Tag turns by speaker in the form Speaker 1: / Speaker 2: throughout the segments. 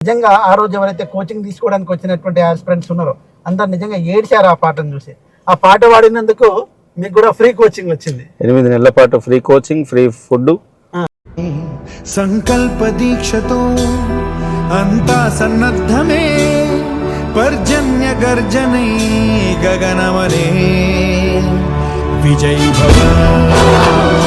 Speaker 1: నిజంగా ఆ రోజు ఎవరైతే కోచింగ్ తీసుకోవడానికి వచ్చినటువంటి ఆస్పిరెంట్స్ ఉన్నారో అందరు నిజంగా ఏడ్చారు ఆ పాటను చూసి. ఆ పాట పాడినందుకు మీకు కూడా ఫ్రీ కోచింగ్ వచ్చింది.
Speaker 2: ఎనిమిది నెలల పాటు ఫ్రీ కోచింగ్ ఫ్రీ ఫుడ్
Speaker 3: సంకల్ప దీక్షతో అంతా సన్నద్ధమే పర్జన్య గర్జనై గగనమనే. విజయ్ భవ.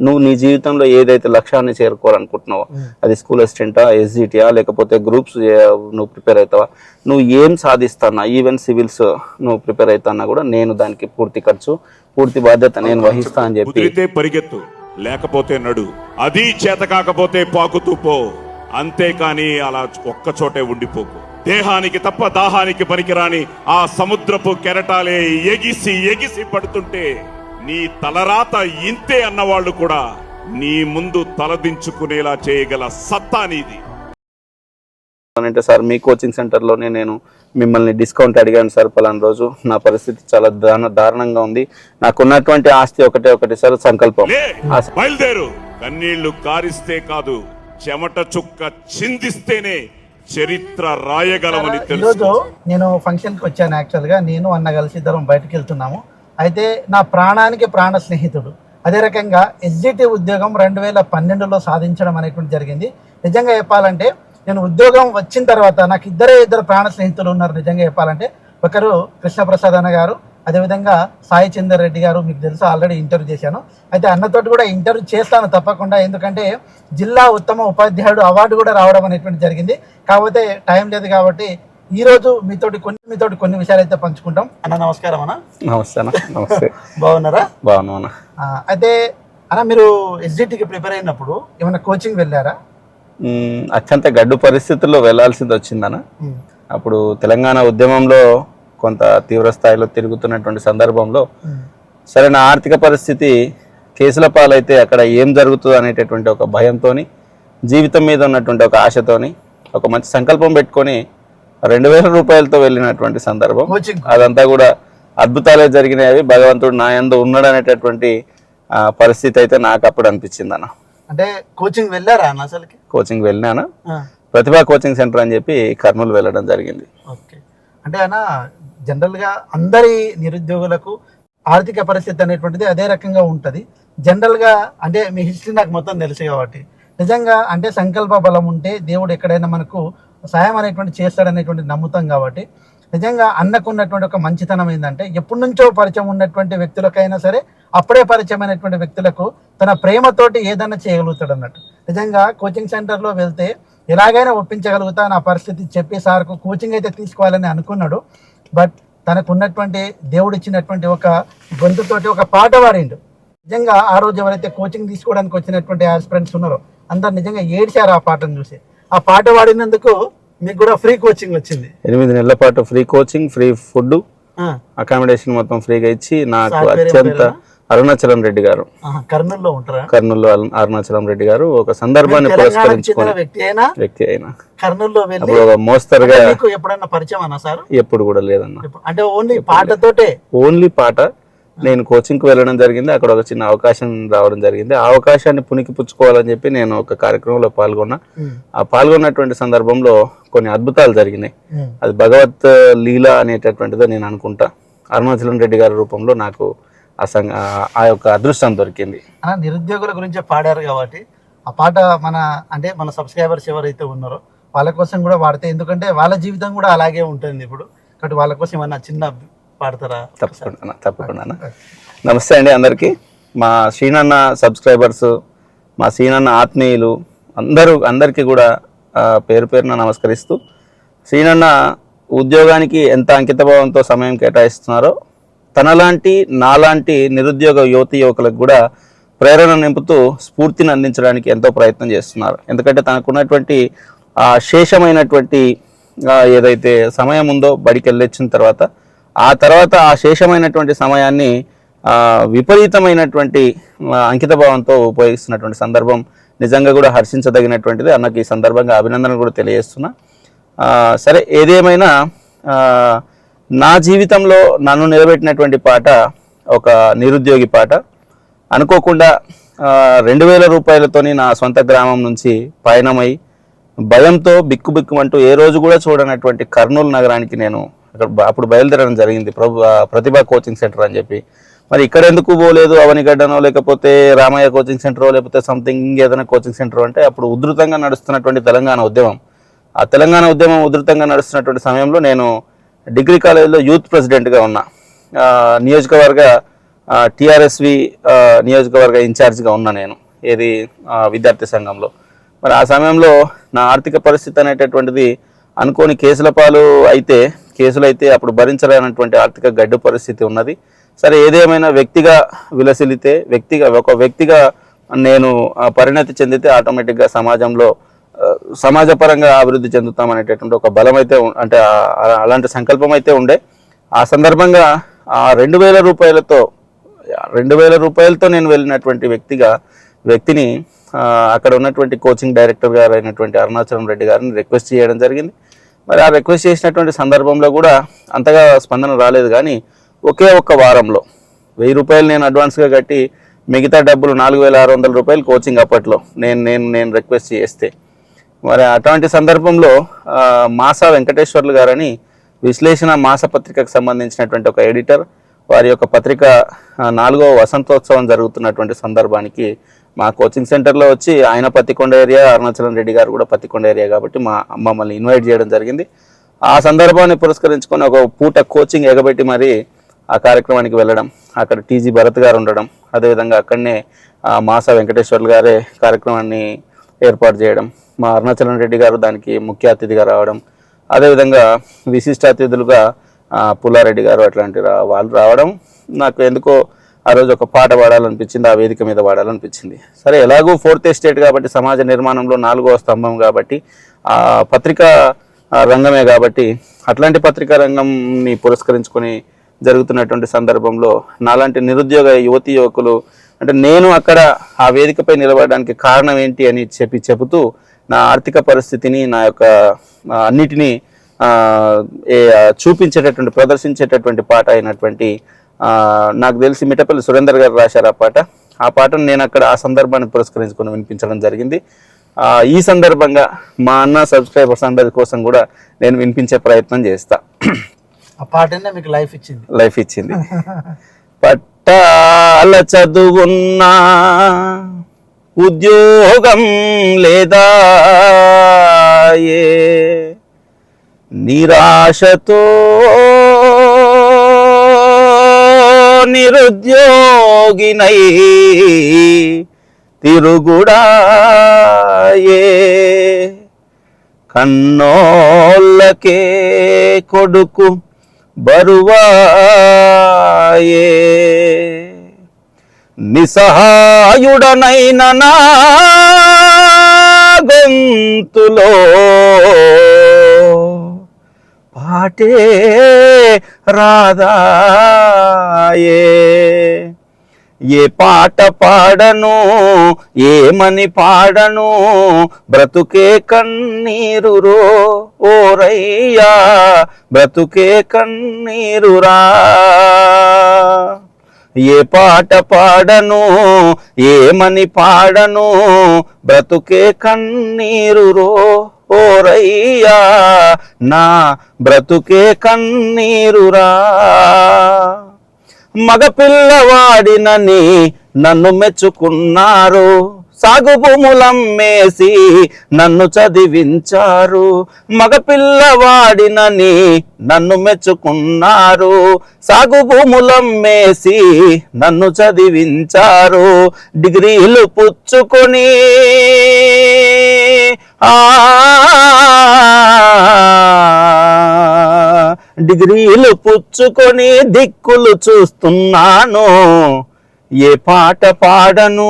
Speaker 2: నువ్వు నీ జీవితంలో ఏదైతే లక్ష్యాన్ని చేరుకోవాలనుకుంటున్నావో అది స్కూల్ అసిస్టెంటా ఎస్జిటియా లేకపోతే గ్రూప్స్ నువ్వు ప్రిపేర్ అవుతావా? నువ్వు ఏం సాధిస్తానా? ఈవెన్ సివిల్స్ నువ్వు ప్రిపేర్ అవుతానా కూడా నేను దానికి పూర్తి ఖర్చు పూర్తి బాధ్యత నేను వహిస్తా అని చెప్పి
Speaker 4: పరిగెత్తు లేకపోతే నడు. అది చేత కాకపోతే పాకుతూ పో. అంతేకాని అలా ఒక్క చోటే ఉండిపోకు. దేహానికి తప్ప దాహానికి పనికిరాని ఆ సముద్రపు కెరటాలే ఎగిసి ఎగిసి పడుతుంటే నీ తలరాత ఇంతే అన్నవాళ్ళు కూడా నీ ముందు తలదించుకునేలా చేయగల సత్తా నీది.
Speaker 2: అంటే సార్ మీ కోచింగ్ సెంటర్లోనే నేను మిమ్మల్ని డిస్కౌంట్ అడిగాను సార్ పలానా రోజు. నా పరిస్థితి చాలా దారుణ దారుణంగా ఉంది. నాకున్నటువంటి ఆస్తి ఒకటే ఒకటి సార్ సంకల్పం.
Speaker 4: బయలుదేరు. కన్నీళ్ళు కారిస్తే కాదు చెమట చుక్క చిందిస్తేనే చరిత్ర రాయగలమని తెలుసు
Speaker 1: నేను ఫంక్షన్కి వచ్చాను యాక్చువల్గా నేను అన్న కలిసి ఇద్దరం బయటకు వెళ్తున్నాము. అయితే నా ప్రాణానికి ప్రాణ స్నేహితుడు. అదే రకంగా ఎస్జిటి ఉద్యోగం రెండు వేల పన్నెండులో సాధించడం అనేటువంటి జరిగింది. నిజంగా చెప్పాలంటే నేను ఉద్యోగం వచ్చిన తర్వాత నాకు ఇద్దరే ఇద్దరు ప్రాణ స్నేహితులు ఉన్నారు నిజంగా చెప్పాలంటే. ఒకరు కృష్ణప్రసాద్ అన్న గారు అదేవిధంగా సాయి చందర్ రెడ్డి గారు మీకు తెలుసు ఆల్రెడీ ఇంటర్వ్యూ చేశాను. అయితే అన్నతోటి కూడా ఇంటర్వ్యూ చేస్తాను తప్పకుండా ఎందుకంటే జిల్లా ఉత్తమ ఉపాధ్యాయుడు అవార్డు కూడా రావడం అనేటువంటి జరిగింది. కాకపోతే టైం లేదు కాబట్టి ఈ రోజు మీతోటి కొన్ని మీతోటి కొన్ని విషయాలు అయితే పంచుకుంటాం. అన్న నమస్కారం అన్న.
Speaker 2: నమస్తే నమస్తే.
Speaker 1: బాగున్నారా? ఆ, అయితే అన్న మీరు ఎస్జిటికి ప్రిపేర్ అయినప్పుడు ఏమైనా కోచింగ్ వెళ్ళారా?
Speaker 2: అత్యంత గడ్డు పరిస్థితుల్లో వెళ్ళాల్సింది వచ్చిందన్న అప్పుడు తెలంగాణ ఉద్యమంలో కొంత తీవ్ర స్థాయిలో తిరుగుతున్నటువంటి సందర్భంలో సరే నా ఆర్థిక పరిస్థితి కేసుల పాలైతే అక్కడ ఏం జరుగుతుంది అనేటటువంటి ఒక భయంతోని జీవితం మీద ఉన్నటువంటి ఒక ఆశతోని ఒక మంచి సంకల్పం పెట్టుకొని రెండు వేల రూపాయలతో వెళ్ళినటువంటి సందర్భం. అదంతా కూడా అద్భుతాలే జరిగినాయి. భగవంతుడు నా యందు ఉన్నాడు అనేటటువంటి పరిస్థితి అయితే నాకు అప్పుడు అనిపించింది అన్న
Speaker 1: అంటే కోచింగ్ వెళ్ళారా అసలుకి?
Speaker 2: కోచింగ్ వెళ్ళినాను.
Speaker 1: ఆ,
Speaker 2: ప్రతిభా కోచింగ్ సెంటర్ అని చెప్పి కర్నూలు వెళ్ళడం జరిగింది.
Speaker 1: ఓకే. అంటే అన్న జనరల్గా అందరి నిరుద్యోగులకు ఆర్థిక పరిస్థితి అనేటువంటిది అదే రకంగా ఉంటుంది. జనరల్గా అంటే మీ హిస్టరీ నాకు మొత్తం తెలుసు కాబట్టి. నిజంగా అంటే సంకల్ప బలం ఉంటే దేవుడు ఎక్కడైనా మనకు సాయం అనేటువంటి చేస్తాడనేటువంటి నమ్ముతాం కాబట్టి నిజంగా అన్నకున్నటువంటి ఒక మంచితనం ఏంటంటే ఎప్పటి నుంచో పరిచయం ఉన్నటువంటి వ్యక్తులకైనా సరే అప్పుడే పరిచయం అయినటువంటి వ్యక్తులకు తన ప్రేమతోటి ఏదైనా చేయగలుగుతాడు అన్నట్టు. నిజంగా కోచింగ్ సెంటర్లో వెళ్తే ఎలాగైనా ఒప్పించగలుగుతా నా పరిస్థితి చెప్పి సార్కు కోచింగ్ అయితే తీసుకోవాలని అనుకున్నాడు. బట్ తనకు ఉన్నటువంటి దేవుడు ఇచ్చినటువంటి ఒక గొంతుతోటి ఒక పాట పాడిండు. నిజంగా ఆ రోజు ఎవరైతే కోచింగ్ తీసుకోవడానికి వచ్చినటువంటి ఆస్పిరెంట్స్ ఉన్నారో అందరు నిజంగా ఏడ్చారు ఆ పాటను చూసి. ఆ పాట పాడినందుకు మీకు కూడా ఫ్రీ కోచింగ్ వచ్చింది.
Speaker 2: ఎనిమిది నెలల పాటు free coaching free food accommodation మొత్తం ఫ్రీగా ఇచ్చి నాకు అత్యంత? అరుణాచలం రెడ్డి గారు.
Speaker 1: కర్నూలులో ఉంటారా?
Speaker 2: కర్నూలు అరు- అరుణాచలం రెడ్డి గారు ఒక సందర్భాన్ని
Speaker 1: తెలంగాణకు చెందిన
Speaker 2: పురస్కరించుకొని
Speaker 1: వ్యక్తి అయినా? కర్నూలులో వెళ్ళి
Speaker 2: మోస్తరుగా
Speaker 1: పరిచయం అన్నా సార్?
Speaker 2: ఎప్పుడు కూడా లేదన్న.
Speaker 1: అంటే ఓన్లీ పాటతోటే?
Speaker 2: ఓన్లీ పాట నేను కోచింగ్కి వెళ్ళడం జరిగింది. అక్కడ ఒక చిన్న అవకాశం రావడం జరిగింది. ఆ అవకాశాన్ని పునికి పుచ్చుకోవాలని చెప్పి నేను ఒక కార్యక్రమంలో పాల్గొన్నా. ఆ పాల్గొన్నటువంటి సందర్భంలో కొన్ని అద్భుతాలు జరిగినాయి. అది భగవత్ లీల అనేటటువంటిదో నేను అనుకుంటా. అరుణాచలం రెడ్డి గారి రూపంలో నాకు ఆ సంగ ఆ- యొక్క అదృష్టం దొరికింది.
Speaker 1: నిరుద్యోగుల గురించి పాడారు కాబట్టి ఆ పాట మన అంటే మన సబ్స్క్రైబర్స్ ఎవరైతే ఉన్నారో వాళ్ళ కోసం కూడా వాడితే ఎందుకంటే వాళ్ళ జీవితం కూడా అలాగే ఉంటుంది ఇప్పుడు. కాబట్టి వాళ్ళ కోసం ఏమన్నా చిన్న పాడతారా?
Speaker 2: తప్పకుండా తప్పకుండా నమస్తే అండి అందరికీ. మా శ్రీనన్న సబ్స్క్రైబర్స్ మా శ్రీనన్న ఆత్మీయులు అందరూ అందరికీ కూడా పేరు పేరున నమస్కరిస్తూ శ్రీనన్న ఉద్యోగానికి ఎంత అంకితభావంతో సమయం కేటాయిస్తున్నారో తనలాంటి నాలాంటి నిరుద్యోగ యువతి యువకులకు కూడా ప్రేరణ నింపుతూ స్ఫూర్తిని అందించడానికి ఎంతో ప్రయత్నం చేస్తున్నారు. ఎందుకంటే తనకున్నటువంటి ఆ శేషమైనటువంటి ఏదైతే సమయం ఉందో బడికి వెళ్ళొచ్చిన తర్వాత ఆ తర్వాత ఆ శేషమైనటువంటి సమయాన్ని విపరీతమైనటువంటి అంకితభావంతో ఉపయోగిస్తున్నటువంటి సందర్భం నిజంగా కూడా హర్షించదగినటువంటిది. అన్నకి ఈ సందర్భంగా అభినందనలు కూడా తెలియజేస్తున్నా. సరే ఏదేమైనా నా జీవితంలో నన్ను నిలబెట్టినటువంటి పాట ఒక నిరుద్యోగి పాట. అనుకోకుండా రెండు వేల రూపాయలతోని నా సొంత గ్రామం నుంచి పయనమై భయంతో బిక్కుబిక్కుమంటూ ఏ రోజు కూడా చూడనటువంటి కర్నూలు నగరానికి నేను అక్కడ అప్పుడు బయలుదేరడం జరిగింది. ప్రభు ప్రతిభ కోచింగ్ సెంటర్ అని చెప్పి. మరి ఇక్కడ ఎందుకు పోలేదు? అవనిగడ్డనో లేకపోతే రామయ్య కోచింగ్ సెంటర్ లేకపోతే సంథింగ్ ఇంకేదైనా కోచింగ్ సెంటర్ అంటే అప్పుడు ఉధృతంగా నడుస్తున్నటువంటి తెలంగాణ ఉద్యమం. ఆ తెలంగాణ ఉద్యమం ఉధృతంగా నడుస్తున్నటువంటి సమయంలో నేను డిగ్రీ కాలేజీలో యూత్ ప్రెసిడెంట్గా ఉన్నా. నియోజకవర్గ టీఆర్ఎస్వి నియోజకవర్గ ఇన్ఛార్జ్గా ఉన్నా నేను. ఏది? విద్యార్థి సంఘంలో. మరి ఆ సమయంలో నా ఆర్థిక పరిస్థితి అనేటటువంటిది అనుకోని కేసుల పాలు అయితే కేసులు అయితే అప్పుడు భరించలేనటువంటి ఆర్థిక గడ్డు పరిస్థితి ఉన్నది. సరే ఏదేమైనా వ్యక్తిగా విలసిలితే వ్యక్తిగా ఒక వ్యక్తిగా నేను పరిణతి చెందితే ఆటోమేటిక్గా సమాజంలో సమాజపరంగా అభివృద్ధి చెందుతామనేటటువంటి ఒక బలం అయితే అంటే అలాంటి సంకల్పం అయితే ఉండే. ఆ సందర్భంగా ఆ రెండు వేల రూపాయలతో రెండు వేల రూపాయలతో నేను వెళ్ళినటువంటి వ్యక్తిగా వ్యక్తిని అక్కడ ఉన్నటువంటి కోచింగ్ డైరెక్టర్ గారు అయినటువంటి అరుణాచలం రెడ్డి గారిని రిక్వెస్ట్ చేయడం జరిగింది. మరి ఆ రిక్వెస్ట్ చేసినటువంటి సందర్భంలో కూడా అంతగా స్పందన రాలేదు కానీ ఒకే ఒక్క వారంలో వెయ్యి రూపాయలు నేను అడ్వాన్స్గా కట్టి మిగతా డబ్బులు నాలుగు వేల ఆరు వందల రూపాయలు కోచింగ్ అప్పట్లో నేను నేను నేను రిక్వెస్ట్ చేస్తే. మరి అటువంటి సందర్భంలో మాసా వెంకటేశ్వర్లు గారని విశ్లేషణ మాసపత్రికకు సంబంధించినటువంటి ఒక ఎడిటర్ వారి యొక్క పత్రిక నాలుగవ వసంతోత్సవం జరుగుతున్నటువంటి సందర్భానికి మా కోచింగ్ సెంటర్లో వచ్చి ఆయన పత్తికొండ ఏరియా అరుణాచలం రెడ్డి గారు కూడా పత్తికొండ ఏరియా కాబట్టి మా మమ్మల్ని ఇన్వైట్ చేయడం జరిగింది. ఆ సందర్భాన్ని పురస్కరించుకొని ఒక పూట కోచింగ్ ఎగబెట్టి మరి ఆ కార్యక్రమానికి వెళ్ళడం అక్కడ టీజీ భరత్ గారు ఉండడం అదేవిధంగా అక్కడనే మాస మాసా వెంకటేశ్వర్లు గారే కార్యక్రమాన్ని ఏర్పాటు చేయడం మా అరుణాచలం రెడ్డి గారు దానికి ముఖ్య అతిథిగా రావడం అదేవిధంగా విశిష్ట అతిథులుగా పుల్లారెడ్డి గారు అట్లాంటి వాళ్ళు రావడం నాకు ఎందుకో ఆ రోజు ఒక పాట పాడాలనిపించింది ఆ వేదిక మీద పాడాలనిపించింది. సరే ఎలాగూ ఫోర్త్ ఎస్టేట్ కాబట్టి సమాజ నిర్మాణంలో నాలుగో స్తంభం కాబట్టి ఆ పత్రికా రంగమే కాబట్టి అట్లాంటి పత్రికా రంగంని పురస్కరించుకొని జరుగుతున్నటువంటి సందర్భంలో నాలాంటి నిరుద్యోగ యువతి యువకులు అంటే నేను అక్కడ ఆ వేదికపై నిలబడడానికి కారణం ఏంటి అని చెప్పి చెబుతూ నా ఆర్థిక పరిస్థితిని నా యొక్క అన్నిటినీ చూపించేటటువంటి ప్రదర్శించేటటువంటి పాట అయినటువంటి నాకు తెలిసి మిట్టపల్లి సురేందర్ గారు రాశారు ఆ పాట. ఆ పాటను నేను అక్కడ ఆ సందర్భాన్ని పురస్కరించుకొని వినిపించడం జరిగింది. ఆ, ఈ సందర్భంగా మా అన్న సబ్స్క్రైబర్స్ అందరి కోసం కూడా నేను వినిపించే ప్రయత్నం చేస్తా.
Speaker 1: ఆ పాటనే మీకు లైఫ్ ఇచ్చింది.
Speaker 2: లైఫ్ ఇచ్చింది. పట్టాల చదువున్నా ఉద్యోగం లేదా ఏ? నిరాశతో నిరుద్యోగినై తిరుగుడాయే. కన్నోళ్ళకే కొడుకు బరువాయే. నిసహాయుడనైన నా గొంతులో పాటే రాదాయే ఏ పాట పాడను ఏమని పాడను బ్రతుకే కన్నీరురో ఓరయ్యా బ్రతుకే కన్నీరురా. ఏ పాట పాడను ఏమని పాడను బ్రతుకే కన్నీరురో ఓరయ్యా నా బ్రతుకే కన్నీరురా. మగపిల్లవాడినని నన్ను మెచ్చుకున్నారు. సాగు భూములమ్మేసి నన్ను చదివించారు. మగపిల్లవాడినని నన్ను మెచ్చుకున్నారు. సాగు భూములమ్మేసి నన్ను చదివించారు. డిగ్రీలు పుచ్చుకొని డిగ్రీలు పుచ్చుకొని దిక్కులు చూస్తున్నాను. ఏ పాట పాడను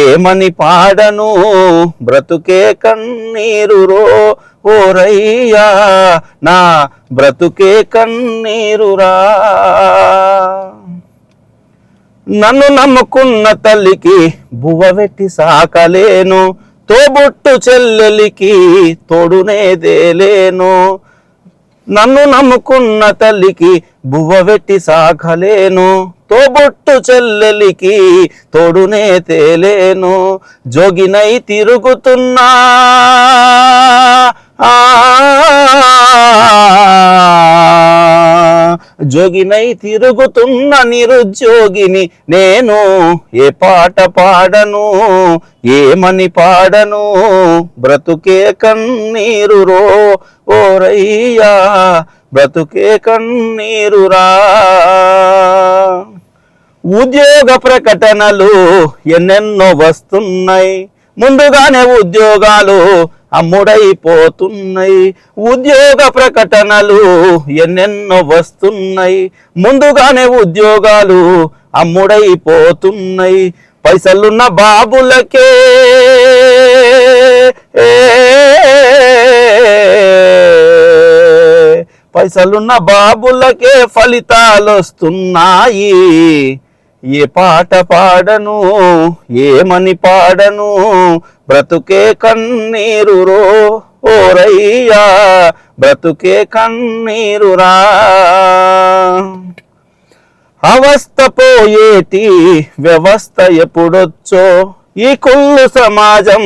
Speaker 2: ఏమని పాడను బ్రతుకే కన్నీరురో ఓరయ్యా నా బ్రతుకే కన్నీరురా నన్ను నమ్ముకున్న తల్లికి బువ్వ పెట్టి సాకలేను తోబుట్టు చెల్లెలికి తోడునేదేలేను నన్ను నమ్ముకున్న తల్లికి బువ్వ వెట్టి సాగలేను. తోబొట్టు చెల్లెలికి తోడునే తేలేను. జోగినై తిరుగుతున్నా. జోగినై తిరుగుతున్న నిరుద్యోగిని నేను ఏ పాట పాడను? ఏమని పాడను? బ్రతుకే కన్నీరు రో ఓరయ్యా బ్రతుకే కన్నీరురా? ఉద్యోగ ప్రకటనలు ఎన్నెన్నో వస్తున్నాయి. ముందుగానే ఉద్యోగాలు అమ్ముడైపోతున్నాయి ఉద్యోగ ప్రకటనలు ఎన్నెన్నో వస్తున్నాయి ముందుగానే ఉద్యోగాలు అమ్ముడైపోతున్నాయి పైసలున్న బాబులకే పైసలున్న బాబులకే ఫలితాలు వస్తున్నాయి ఏ పాట పాడను ఏమని పాడను బ్రతుకే కన్నీరు రో ఓరయ్యా బ్రతుకే కన్నీరురా. అవస్థ పోయేటి వ్యవస్థ ఎప్పుడొచ్చో? ఈ కుళ్ళు సమాజం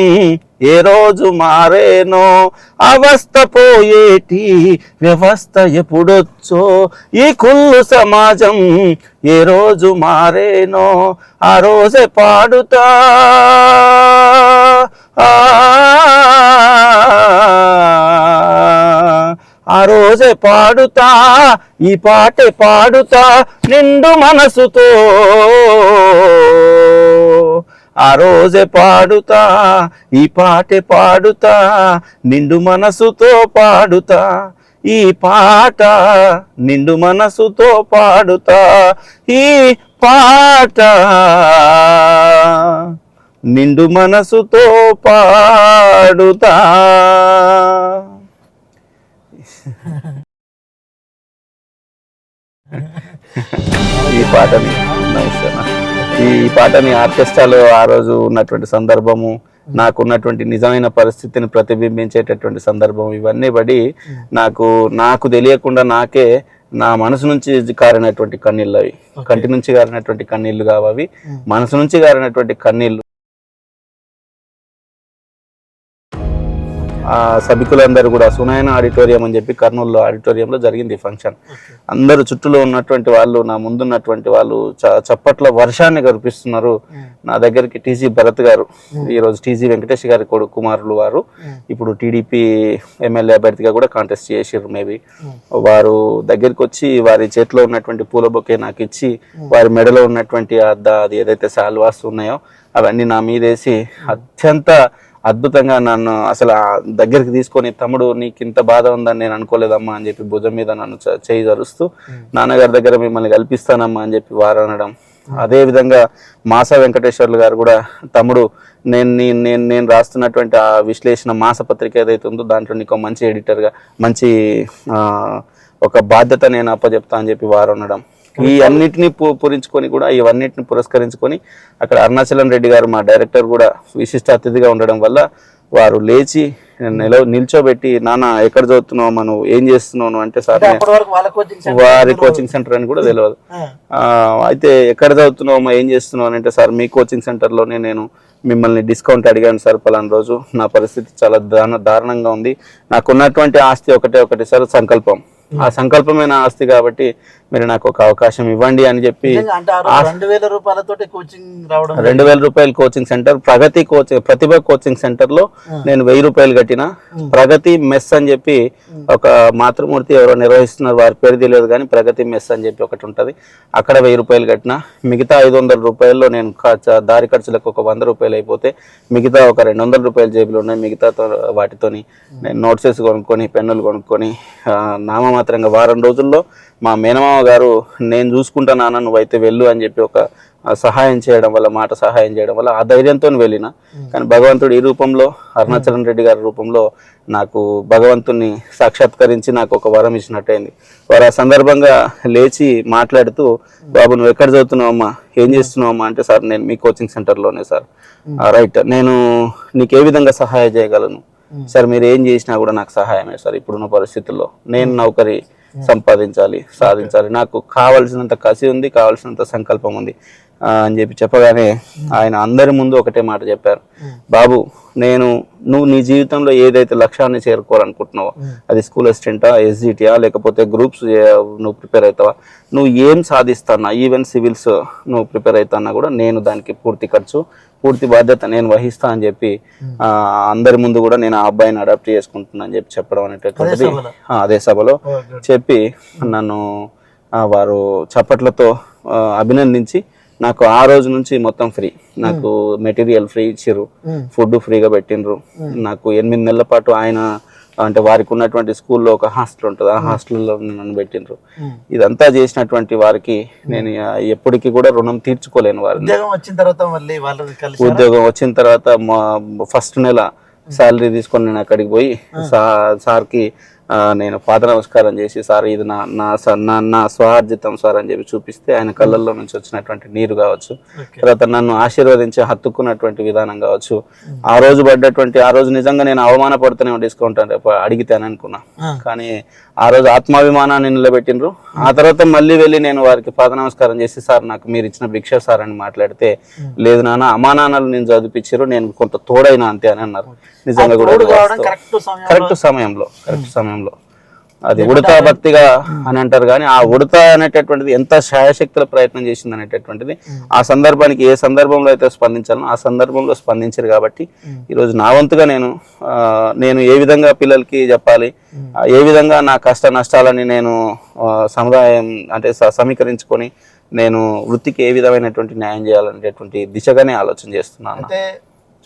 Speaker 2: ఏ రోజు మారేనో? అవస్థ పోయేటి వ్యవస్థ ఎప్పుడొచ్చో? ఈ కుళ్ళు సమాజం ఏ రోజు మారేనో? ఆ రోజే పాడుతా. ఆ రోజే పాడుతా ఈ పాటే పాడుతా నిండు మనసుతో. ఆ రోజే పాడుతా ఈ పాటే పాడుతా నిండు మనసుతో పాడుతా. ఈ పాట నిండు మనసుతో పాడుతా ఈ పాట. నిండు మనసుతో పాడుతా. ఈ పాటని. ఈ పాటని ఆర్కెస్ట్రాలో ఆ రోజు ఉన్నటువంటి సందర్భము నాకున్నటువంటి నిజమైన పరిస్థితిని ప్రతిబింబించేటటువంటి సందర్భం ఇవన్నీ పడి నాకు నాకు తెలియకుండా నాకే నా మనసు నుంచి కారినటువంటి కన్నీళ్ళు అవి కంటి నుంచి కారినటువంటి కన్నీళ్ళు కావు అవి మనసు నుంచి కారినటువంటి కన్నీళ్ళు సభికులందరూ కూడా సునాయన ఆడిటోరియం అని చెప్పి కర్నూలులో ఆడిటోరియంలో జరిగింది ఫంక్షన్. అందరూ చుట్టూలో ఉన్నటువంటి వాళ్ళు నా ముందున్నటువంటి వాళ్ళు చప్పట్ల వర్షాన్ని కురిపిస్తున్నారు. నా దగ్గరికి టీజీ భరత్ గారు ఈ రోజు టీజీ వెంకటేష్ గారి కొడుకు కుమారులు వారు. ఇప్పుడు టీడీపీ ఎమ్మెల్యే అభ్యర్థిగా కూడా కాంటెస్ట్ చేసిర్రు మేబీ. వారు దగ్గరికి వచ్చి వారి చేతిలో ఉన్నటువంటి పూల బొకే నాకు ఇచ్చి వారి మెడలో ఉన్నటువంటి అద్ద అది ఏదైతే శాల్వాస్ ఉన్నాయో అవన్నీ నా మీదేసి అత్యంత అద్భుతంగా నన్ను అసలు దగ్గరికి తీసుకొని తమ్ముడు నీకు ఇంత బాధ ఉందని నేను అనుకోలేదమ్మా అని చెప్పి భుజం మీద నన్ను చేయి జరుస్తూ నాన్నగారి దగ్గర మిమ్మల్ని కల్పిస్తానమ్మా అని చెప్పి వారు అనడం అదే విధంగా మాస వెంకటేశ్వర్లు గారు కూడా తమ్ముడు నేను నేను నేను రాస్తున్నటువంటి ఆ విశ్లేషణ మాసపత్రిక ఏదైతే ఉందో దాంట్లో నీకు మంచి ఎడిటర్గా మంచి ఒక బాధ్యత నేను అప్పచెప్తా అని చెప్పి వారు అనడం ఈ అన్నిటిని పు- పూరించుకొని కూడా ఇవన్నిటిని పురస్కరించుకొని అక్కడ అరుణాచలం రెడ్డి గారు మా డైరెక్టర్ కూడా విశిష్ట అతిథిగా ఉండడం వల్ల వారు లేచి నిల నిల్చోబెట్టి నాన్న ఎక్కడ చదువుతున్నావు మనం ఏం చేస్తున్నావు? నువ్వు?" అంటే సార్ వారి కోచింగ్ సెంటర్ అని కూడా తెలియదు అయితే ఎక్కడ చదువుతున్నావు ఏం చేస్తున్నావు? అని అంటే సార్ మీ కోచింగ్ సెంటర్లోనే నేను మిమ్మల్ని డిస్కౌంట్ అడిగాను సార్ పలానా రోజు. నా పరిస్థితి చాలా దారుణ దారుణంగా ఉంది. నాకున్నటువంటి ఆస్తి ఒకటే ఒకటి సార్ సంకల్పం. ఆ సంకల్పమైన ఆస్తి కాబట్టి మీరు నాకు ఒక అవకాశం ఇవ్వండి అని చెప్పి
Speaker 1: రెండు వేల రూపాయలతోటి కోచింగ్ రావడం
Speaker 2: రెండు వేల రూపాయల coaching centre Pragati coaching Pratibha coaching సెంటర్లో నేను వెయ్యి రూపాయలు కట్టిన. ప్రగతి మెస్ అని చెప్పి ఒక మాతృమూర్తి ఎవరో నిర్వహిస్తున్నారు వారి పేరు తెలియదు కానీ ప్రగతి మెస్ అని చెప్పి ఒకటి ఉంటది. అక్కడ వెయ్యి రూపాయలు కట్టిన. మిగతా ఐదు వందల రూపాయల్లో నేను దారి ఖర్చులకు ఒక వంద రూపాయలు అయిపోతే మిగతా ఒక రెండు వందల రూపాయల జేబులు ఉన్నాయి. మిగతా వాటితోని నేను నోట్సెస్ కొనుక్కొని పెన్నులు కొనుక్కొని ఆ, నామమాత్రంగా వారం రోజుల్లో మా మేనమామ గారు నేను చూసుకుంటా నాన్న నువ్వైతే వెళ్ళు అని చెప్పి ఒక సహాయం చేయడం వల్ల మాట సహాయం చేయడం వల్ల ఆ ధైర్యంతో వెళ్ళిన. కానీ భగవంతుడు ఈ రూపంలో అరుణాచలం రెడ్డి గారి రూపంలో నాకు భగవంతుని సాక్షాత్కరించి నాకు ఒక వరం ఇచ్చినట్టయింది. వారు ఆ సందర్భంగా లేచి మాట్లాడుతూ బాబు నువ్వు ఎక్కడ చదువుతున్నావమ్మా ఏం చేస్తున్నావమ్మా అంటే సార్ నేను మీ కోచింగ్ సెంటర్లోనే సార్. రైట్. నేను నీకు ఏ విధంగా సహాయం చేయగలను? సార్ మీరు ఏం చేసినా కూడా నాకు సహాయమే సార్ ఇప్పుడున్న పరిస్థితుల్లో. నేను నౌకరి సంపాదించాలి సాధించాలి. నాకు కావలసినంత కసి ఉంది కావలసినంత సంకల్పం ఉంది. అని చెప్పి చెప్పగానే ఆయన అందరి ముందు ఒకటే మాట చెప్పారు. బాబు నేను నువ్వు నీ జీవితంలో ఏదైతే లక్ష్యాన్ని చేరుకోవాలనుకుంటున్నావో అది స్కూల్ అసిస్టెంటా ఎస్జిటియా లేకపోతే గ్రూప్స్ నువ్వు ప్రిపేర్ అవుతావా? నువ్వు ఏం సాధిస్తానా ఈవెన్ సివిల్స్ నువ్వు ప్రిపేర్ అవుతానా కూడా నేను దానికి పూర్తి ఖర్చు పూర్తి బాధ్యత నేను వహిస్తా అని చెప్పి అందరి ముందు కూడా నేను ఆ అబ్బాయిని అడాప్ట్ చేసుకుంటున్నా అని చెప్పి చెప్పడం అనేటటువంటిది అదే సభలో. చెప్పి నన్ను వారు చప్పట్లతో అభినందించి నాకు ఆ రోజు నుంచి మొత్తం ఫ్రీ. నాకు మెటీరియల్ ఫ్రీ ఇచ్చిర్రు. ఫుడ్ ఫ్రీగా పెట్టిండ్రు. నాకు ఎనిమిది నెలల పాటు ఆయన అంటే వారికి ఉన్నటువంటి స్కూల్లో ఒక హాస్టల్ ఉంటుంది. ఆ హాస్టల్లో నన్ను పెట్టిండ్రు. ఇదంతా చేసినటువంటి వారికి నేను ఎప్పటికీ కూడా రుణం తీర్చుకోలేను వారిని.
Speaker 1: ఉద్యోగం వచ్చిన తర్వాత మళ్ళీ
Speaker 2: ఉద్యోగం వచ్చిన తర్వాత మా ఫస్ట్ నెల శాలరీ తీసుకొని నేను అక్కడికి పోయి సార్కి నేను పాద నమస్కారం చేసి సార్ ఇది నా నా నా నా స్వార్జితం సార్ అని చెప్పి చూపిస్తే ఆయన కళ్ళల్లో నుంచి వచ్చినటువంటి నీరు కావచ్చు. తర్వాత నన్ను ఆశీర్వదించి హత్తుకున్నటువంటి విధానం కావచ్చు ఆ రోజు పడ్డటువంటి ఆ రోజు నిజంగా నేను అవమానపడుతూనే డిస్కౌంట్ అంటే అడిగితేనే అనుకున్నా
Speaker 1: ఆ.
Speaker 2: కానీ ఆ రోజు ఆత్మాభిమానాన్ని నిలబెట్టిండ్రు. ఆ తర్వాత మళ్ళీ వెళ్ళి నేను వారికి పాద నమస్కారం చేసి సార్ నాకు మీరు ఇచ్చిన భిక్ష సార్ అని మాట్లాడితే లేదు నాన్న అమానానాలు నేను చదివించారు నేను కొంత తోడైనా అంతే అని అన్నారు. నిజంగా కూడా
Speaker 1: కరెక్ట్ సమయంలో
Speaker 2: కరెక్ట్ సమయంలో. అది ఉడతా భక్తిగా అని అంటారు కానీ ఆ ఉడత అనేటటువంటిది ఎంత శాయశక్తుల ప్రయత్నం చేసింది అనేటటువంటిది ఆ సందర్భానికి ఏ సందర్భంలో అయితే స్పందించాలో ఆ సందర్భంలో స్పందించారు కాబట్టి ఈరోజు నా వంతుగా నేను నేను ఏ విధంగా పిల్లలకి చెప్పాలి ఏ విధంగా నా కష్ట నష్టాలని నేను సముదాయం అంటే సమీకరించుకొని నేను వృత్తికి ఏ విధమైనటువంటి న్యాయం చేయాలనేటటువంటి దిశగానే ఆలోచన చేస్తున్నాను.
Speaker 1: అయితే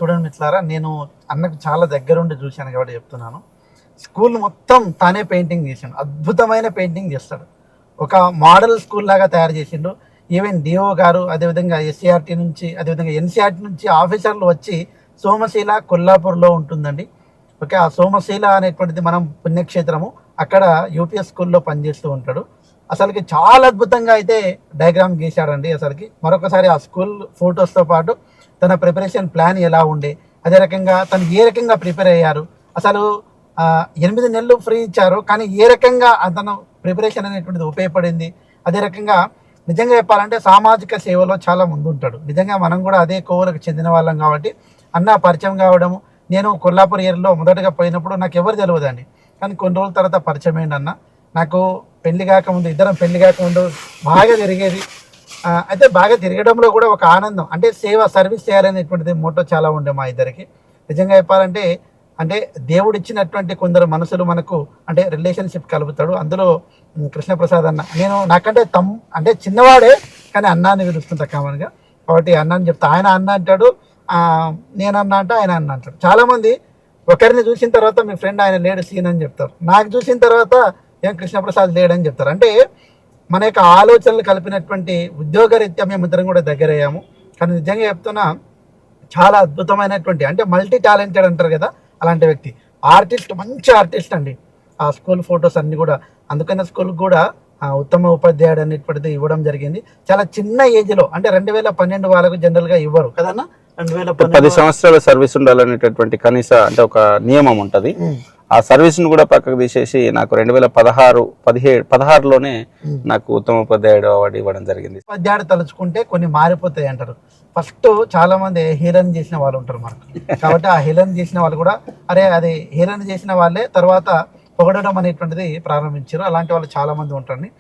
Speaker 1: చూడండి మిత్రులారా నేను అన్నకు చాలా దగ్గరుండి చూశాను కాబట్టి చెప్తున్నాను. స్కూల్ మొత్తం తానే పెయింటింగ్ చేసిండు. అద్భుతమైన పెయింటింగ్ చేస్తాడు. ఒక మోడల్ స్కూల్ లాగా తయారు చేసిండు. ఈవెన్ డిఓ గారు అదేవిధంగా ఎస్సీఆర్టీ నుంచి అదేవిధంగా ఎన్సీఆర్టీ నుంచి ఆఫీసర్లు వచ్చి సోమశీల కొల్లాపూర్లో ఉంటుందండి. ఓకే ఆ సోమశీల అనేటువంటిది మనం పుణ్యక్షేత్రము. అక్కడ యూపీఎస్ స్కూల్లో పనిచేస్తూ ఉంటాడు. అసలుకి చాలా అద్భుతంగా అయితే డయాగ్రామ్ గీశాడండి అసలుకి. మరొకసారి ఆ స్కూల్ ఫొటోస్తో పాటు తన ప్రిపరేషన్ ప్లాన్ ఎలా ఉండే అదే రకంగా తను ఏ రకంగా ప్రిపేర్ అయ్యారు అసలు ఎనిమిది నెలలు ఫ్రీ ఇచ్చారు. కానీ ఏ రకంగా అతను ప్రిపరేషన్ అనేటువంటిది ఉపయోగపడింది? అదే రకంగా నిజంగా చెప్పాలంటే సామాజిక సేవలో చాలా ముందుంటాడు. నిజంగా మనం కూడా అదే కోవలకు చెందిన వాళ్ళం కాబట్టి అన్న పరిచయం కావడము నేను కొల్లాపూర్ ఏరియాలో మొదటగా పోయినప్పుడు నాకు ఎవరు తెలియదండి కానీ కొన్ని రోజుల తర్వాత పరిచయం అయింది నాకు పెళ్ళి కాకముందు ఇద్దరం పెళ్ళి కాకముందు బాగా జరిగేది. అయితే బాగా తిరగడంలో కూడా ఒక ఆనందం. అంటే సేవ సర్వీస్ చేయాలనేటువంటిది మోటో చాలా ఉండే మా ఇద్దరికి. నిజంగా చెప్పాలంటే అంటే దేవుడు ఇచ్చినటువంటి కొందరు మనసులు మనకు అంటే రిలేషన్షిప్ కలుపుతాడు. అందులో కృష్ణప్రసాద్ అన్న. నేను నాకంటే తమ్ అంటే చిన్నవాడే కానీ అన్నాన్ని పిలుస్తుంటా కామన్గా. కాబట్టి అన్నాన్ని చెప్తా. ఆయన అన్న అంటాడు నేను అన్న అంటే ఆయన అన్న అంటాడు. చాలామంది ఒకరిని చూసిన తర్వాత మీ ఫ్రెండ్ ఆయన లేడు సీన్ అని చెప్తారు. నాకు చూసిన తర్వాత ఏం కృష్ణప్రసాద్ లేడని చెప్తారు. అంటే మన యొక్క ఆలోచనలు కలిపినటువంటి ఉద్యోగరీత్యా మేము ఇద్దరం కూడా దగ్గర అయ్యాము కానీ నిజంగా చెప్తున్నా చాలా అద్భుతమైనటువంటి అంటే మల్టీ టాలెంటెడ్ అంటారు కదా అలాంటి వ్యక్తి. ఆర్టిస్ట్ మంచి ఆర్టిస్ట్ అండి. ఆ స్కూల్ ఫొటోస్ అన్ని కూడా. అందుకనే స్కూల్ కూడా ఉత్తమ ఉపాధ్యాయుడు అనేటువంటిది ఇవ్వడం జరిగింది. చాలా చిన్న ఏజ్లో అంటే రెండు వేల పన్నెండు వాళ్ళకు జనరల్గా ఇవ్వరు కదన్నా? రెండు వేల
Speaker 2: పది సంవత్సరాల సర్వీస్ ఉండాలనేటటువంటి కనీస అంటే ఒక నియమం ఉంటది. ఆ సర్వీస్ను కూడా పక్కకు తీసేసి నాకు రెండు వేల పదహారు పదిహేడు పదహారులోనే నాకు ఉత్తమ ఉపాధ్యాయుడు అవార్డు ఇవ్వడం జరిగింది.
Speaker 1: ఉపాధ్యాయుడు తలుచుకుంటే కొన్ని మారిపోతాయి అంటారు ఫస్ట్ చాలా మంది హీరోయిన్ చేసిన వాళ్ళు ఉంటారు మనకు. కాబట్టి ఆ హీరన్ చేసిన వాళ్ళు కూడా అరే అది హీరోయిన్ చేసిన వాళ్ళే తర్వాత పొగడడం అనేటువంటిది ప్రారంభించారు. అలాంటి వాళ్ళు చాలా మంది ఉంటారండి.